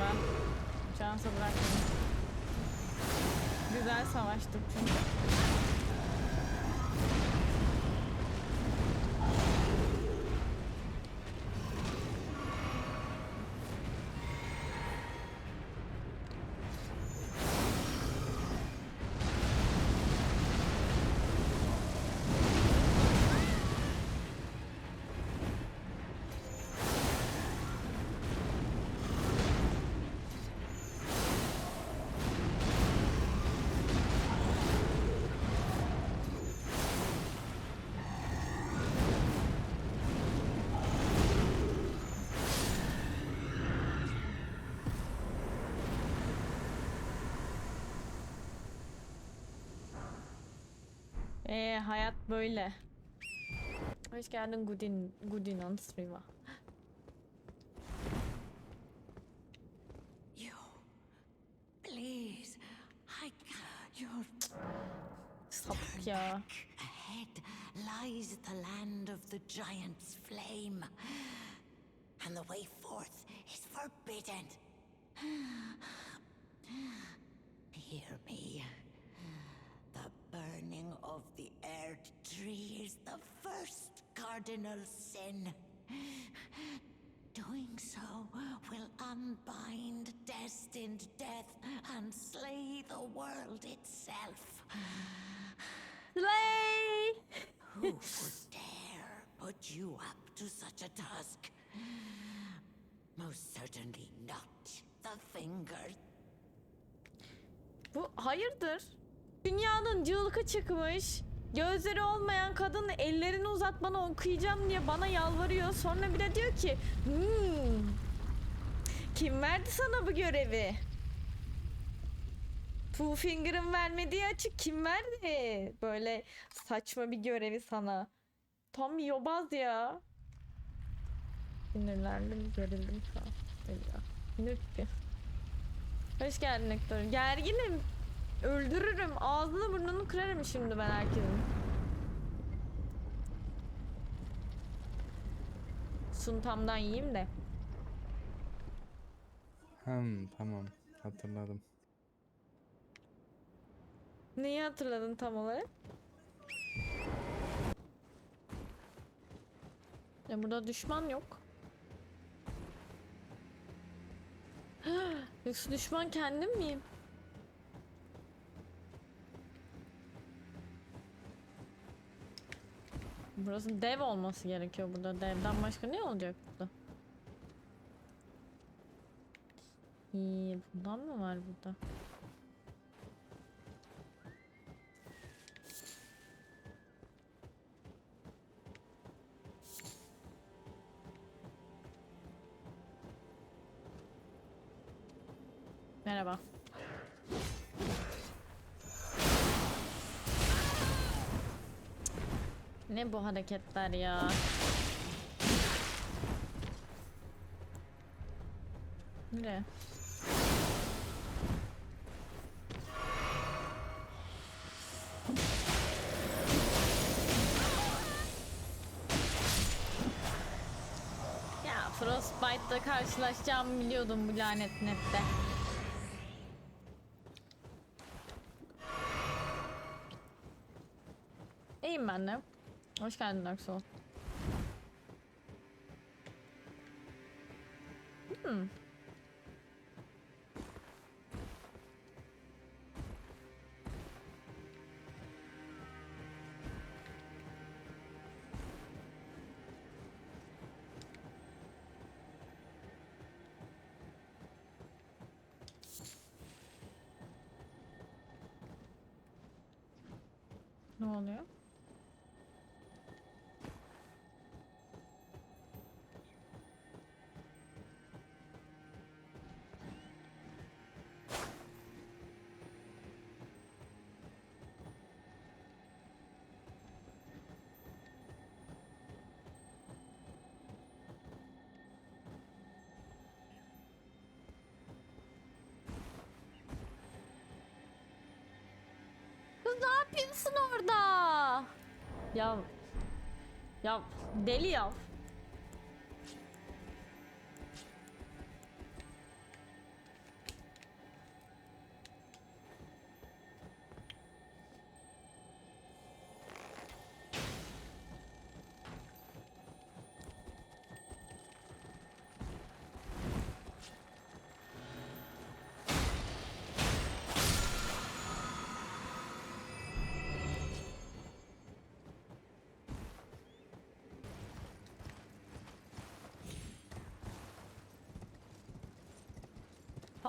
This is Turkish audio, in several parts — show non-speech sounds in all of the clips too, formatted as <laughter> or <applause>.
Ben. Şansa bırakmayayım. Güzel savaştık çünkü. Hayat böyle. Hoş geldin Gudin, Gudin Sriva. You, please, I you're Sapık ya. ahead lies the land of the giant's flame, and the way forth is forbidden. <sighs> Hear me. The burning of the earth tree is the first cardinal sin. Doing so will unbind destined death and slay the world itself. Slay! Who would dare put you up to such a task? Most certainly not the finger. Bu hayırdır? Dünyanın cılkı çıkmış. Gözleri olmayan kadın ellerini uzat bana okuyacağım diye bana yalvarıyor. Sonra bir de diyor ki "Hmm, kim verdi sana bu görevi? Two Finger'ın vermediği açık kim verdi? Böyle saçma bir görevi sana. Tam bir yobaz ya. Sinirlendim, gerildim şu an. Hoş geldin Hector. Gerginim. Öldürürüm. Ağzını burnunu kırarım şimdi ben herkesin. Suntamdan yiyeyim de. Hmm, tamam hatırladım. Neyi hatırladın tam olarak? Ya burada düşman yok. <gasps> Yoksa düşman kendim miyim? Burası dev olması gerekiyor burada. Devden başka ne olacak burada? İyi, bundan mı var burada? Merhaba. Ne bu hareketler ya? Ne? Ya Frostbite'da karşılaşacağımı biliyordum bu lanet nette. İyiyim ben de. Hoş geldin Dark. Hmm. Yapıyorsun orada? Ya ya deli ya.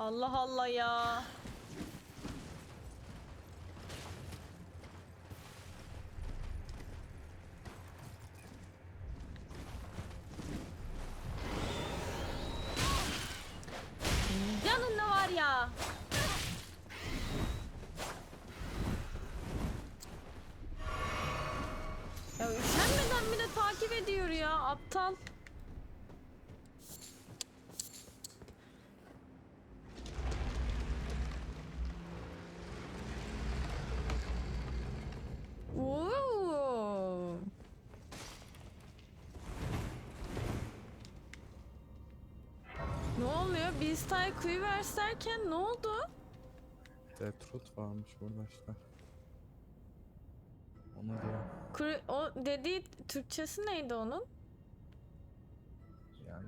Allah Allah ya. Yanında var ya. Ya üşenmeden bile takip ediyor ya aptal. Beastay Quivers derken ne oldu? Deathroot varmış burada işte. Onu diyor. Kuru- o dediği Türkçesi neydi onun? Yani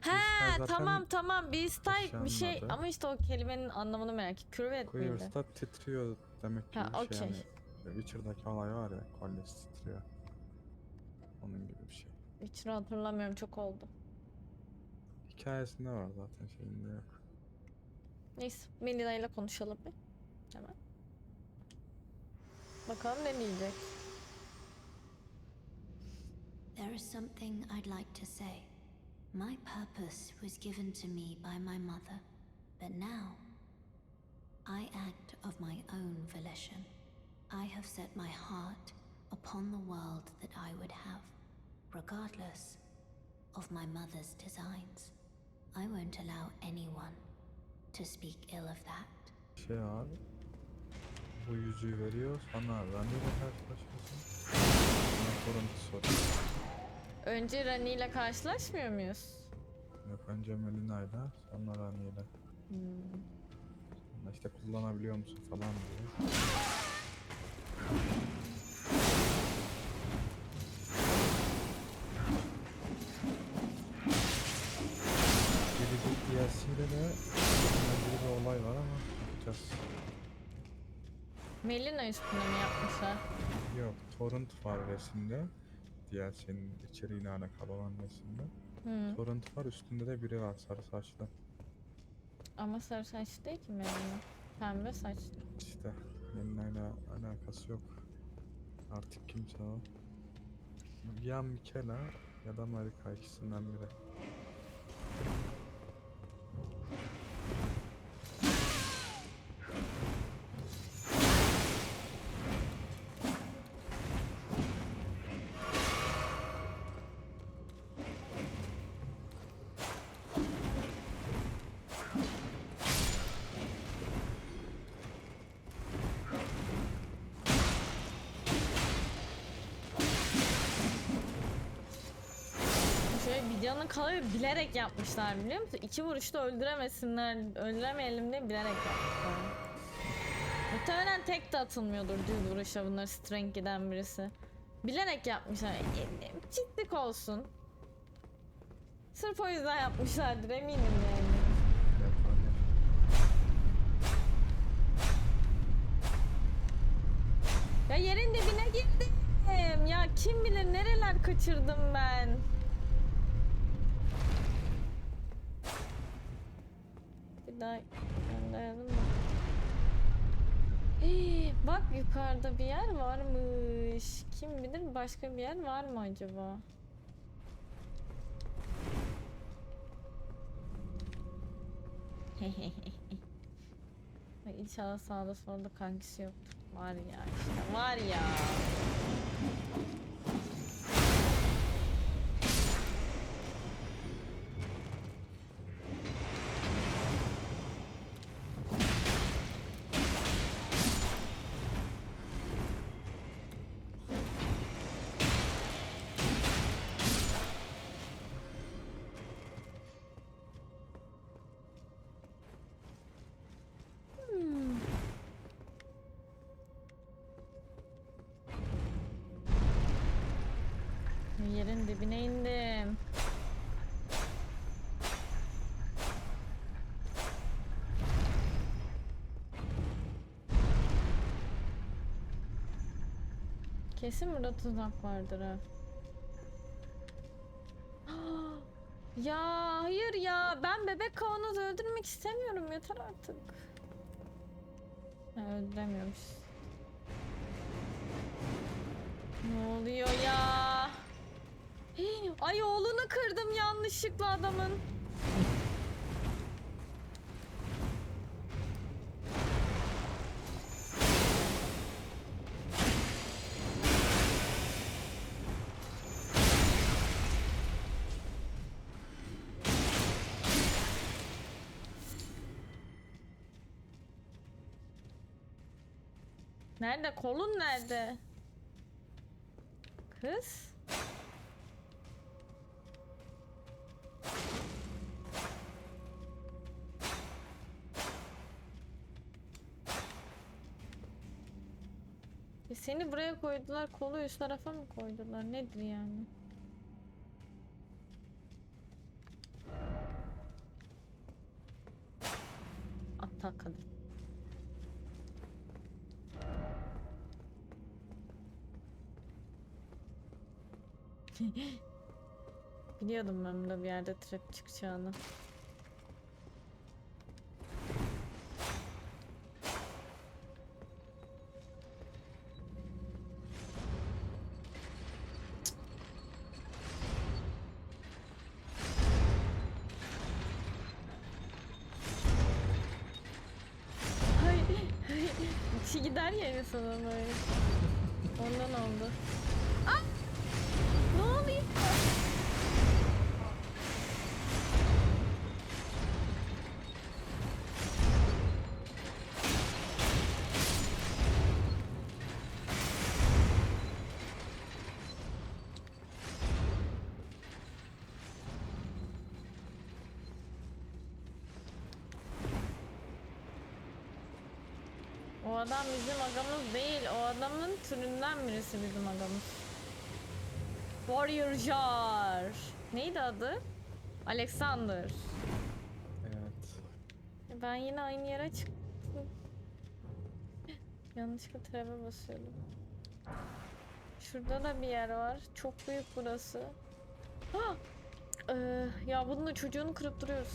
He zaten tamam tamam Beastay bir şey yaşanmadı. ama işte o kelimenin anlamını merak ettim. Küvet miydi? Titriyor demek gibi Ha, bir şey okey. yani. Witcher'daki olay var ya kolyesi titriyor. Onun gibi bir şey. Hiç hatırlamıyorum çok oldu. Hikayesinde var zaten şeyinde yok. Neyse Melina ile konuşalım bir. Hemen. Bakalım ne diyecek. There is something I'd like to say. My purpose was given to me by my mother, but now I act of my own volition. I have set my heart upon the world that I would have, regardless of my mother's designs. Won't allow anyone to speak ill of that. Şey abi. Bu yüzüğü veriyor sonra Rani ile karşılaşıyorsun. Sonra kuruntu soruyor. Önce Rani ile karşılaşmıyor muyuz? Yok önce Melina'yla sonra Rani ile. Hmm. Sonra işte kullanabiliyor musun falan diyor. Ama bakacağız. Melina üstüne mi yapmışlar? Yok, Torrent var resimde. DLC'nin içeriğine alakalı olan resimde. Hı. Torrent var, üstünde de biri var sarı saçlı. Ama sarı saçlı değil ki Melina. Pembe saçlı. İşte Melina'yla alakası yok. Artık kimse o. Ya Mikela ya da Marika ikisinden biri. Canın kalıyor bilerek yapmışlar biliyor musun? İki vuruşta öldüremesinler, öldüremeyelim diye bilerek yapmışlar. Muhtemelen tek de atılmıyordur düz vuruşa bunlar strength giden birisi. Bilerek yapmışlar. E, e, Ciddik olsun. Sırf o yüzden yapmışlardır eminim yani. Ya yerin dibine girdim. Ya kim bilir nereler kaçırdım ben. Bir daha gönderelim mi? Hii, bak yukarıda bir yer varmış. Kim bilir başka bir yer var mı acaba? İnşallah sağda solda kankisi yoktur. Var ya işte var ya. Yerin dibine indim. Kesin burada tuzak vardır ha. <gasps> Ya hayır ya ben bebek kavanozu öldürmek istemiyorum yeter artık. Öldüremiyormuş. Ne oluyor ya? Oğlunu kırdım yanlışlıkla adamın. Nerede? Kolun nerede? Kız? E seni buraya koydular, kolu üst tarafa mı koydular? Nedir yani? Aptal kadın. <laughs> Biliyordum ben burada bir yerde trap çıkacağını. Gider ya insanın böyle. Ondan oldu. Adam bizim agamız değil. O adamın türünden birisi bizim agamız. Warrior Jar. Neydi adı? Alexander. Evet. Ben yine aynı yere çıktım. Yanlışlıkla trap'e basıyordum. Şurada da bir yer var. Çok büyük burası. Ha! <gasps> Ee, ya bunun da çocuğunu kırıp duruyoruz.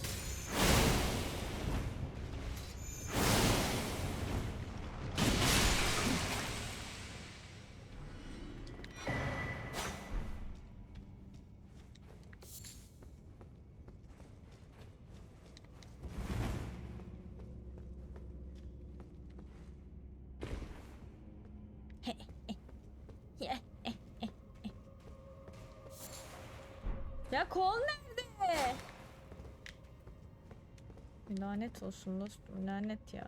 Ya kol nerede? Lanet olsun dostum lanet ya.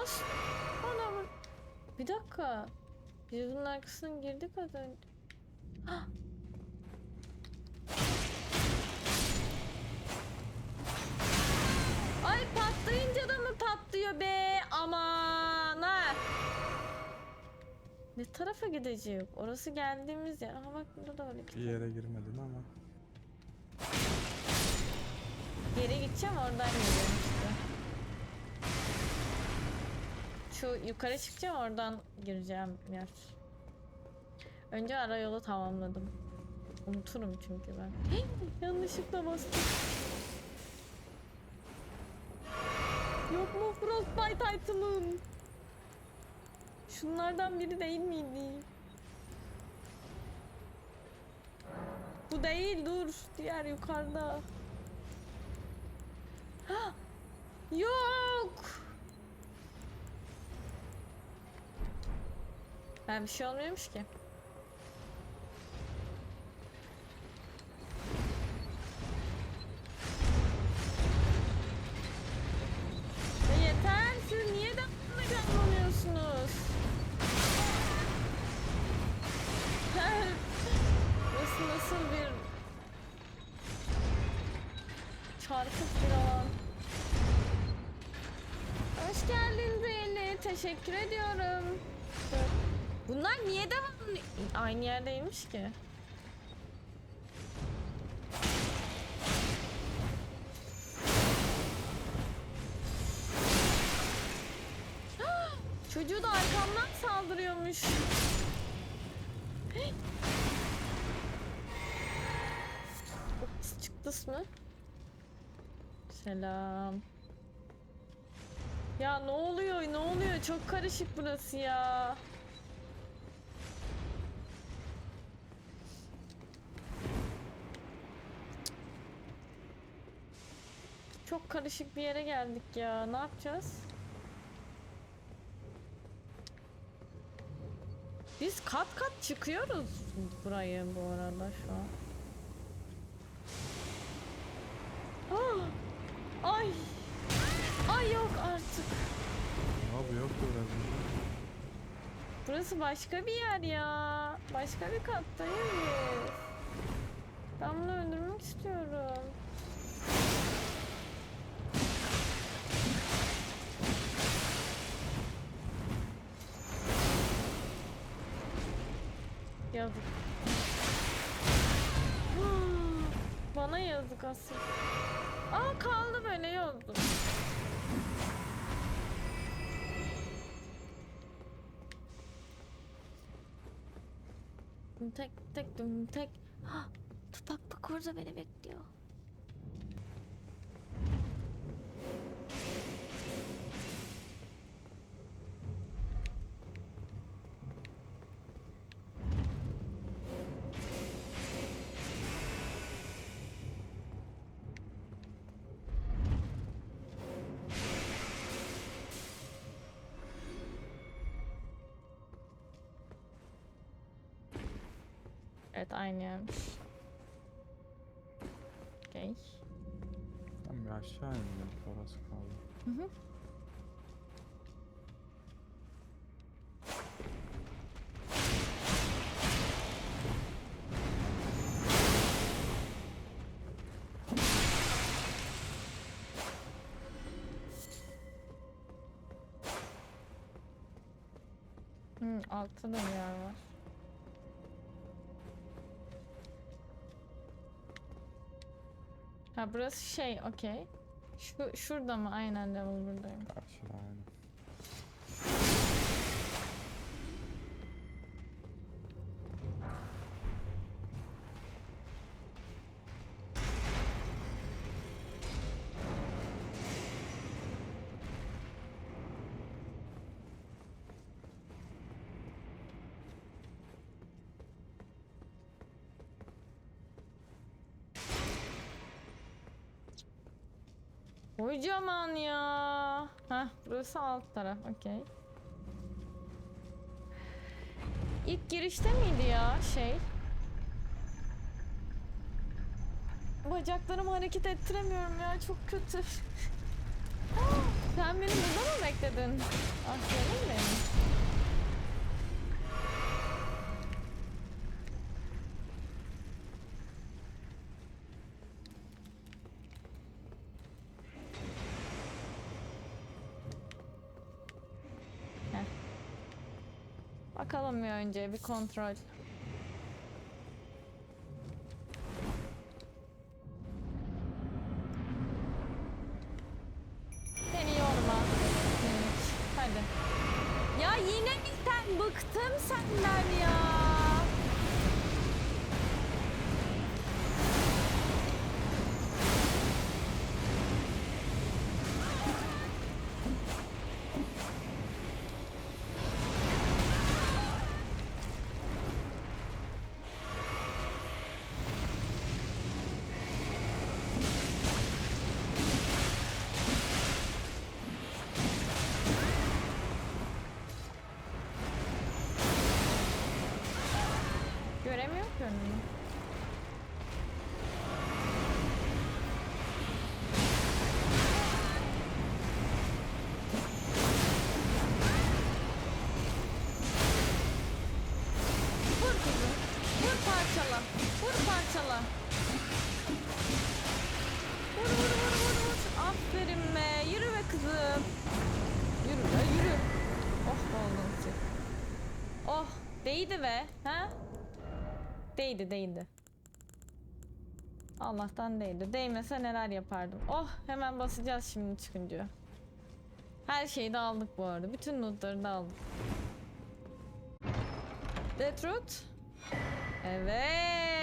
Nasıl adamın... Bir dakika. Biz bunun arkasından girdik az önce. Hah! Ay patlayınca da mı patlıyor be? Aman ha. Ne tarafa gidecek? Orası geldiğimiz yer. Aha bak burada da iki Bir yere girmedin ama. Geri gideceğim oradan geliyorum işte. Şu yukarı çıkacağım oradan gireceğim yer. Önce ara yolu tamamladım. Unuturum çünkü ben. <gasps> Yanlışlıkla bastım. Yok mu Frostbite item'ım? Şunlardan biri değil miydi? Bu değil dur. Diğer yukarıda. <gasps> Yok. Ha bir şey olmuyormuş ki. Yeter siz niye de canlanıyorsunuz? <laughs> nasıl nasıl bir çarpık bir. Hoş geldin Zeyli. Teşekkür ediyorum. Bunlar niye devamlı aynı yerdeymiş ki? <gasps> Çocuğu da arkamdan saldırıyormuş. <gasps> Çıktı mı? Selam. Ya ne oluyor? Ne oluyor? Çok karışık burası ya. Çok karışık bir yere geldik ya. Ne yapacağız? Biz kat kat çıkıyoruz burayı bu arada şu an. Ah! Ay! Ay yok artık. Abi yok önce. Burası başka bir yer ya. Başka bir kattayız. Ben bunu öldürmek istiyorum. Yazık. Bana yazık asıl. Aa kaldı böyle yazdım. Tek tek tek. Ha, bak orada beni bekliyor. Evet aynı yermiş. Okey. Ben bir aşağı indim. Orası kaldı. Hı hı. Hı, altta da bir yer var. Ha burası şey okey. Şu şurada mı? Aynen level buradayım. Karşıda aynı. Kocaman ya. Heh, burası alt taraf. Okey. İlk girişte miydi ya şey? Bacaklarımı hareket ettiremiyorum ya çok kötü. Sen beni burada mı bekledin? Ah canım benim. Önce bir kontrol. Beni yorma. Hadi. Ya yine mi sen? Bıktım senden ya. Göremiyor ki önümü. Vur kızım. Vur parçala. Vur parçala. Vur vur vur Aferin be. Yürü be kızım. Yürü be yürü. Oh ki. Oh değdi be. Değdi değdi. Allah'tan değdi. Değmese neler yapardım. Oh hemen basacağız şimdi çıkınca. Her şeyi de aldık bu arada. Bütün lootları da aldık. Deathroot. Evet.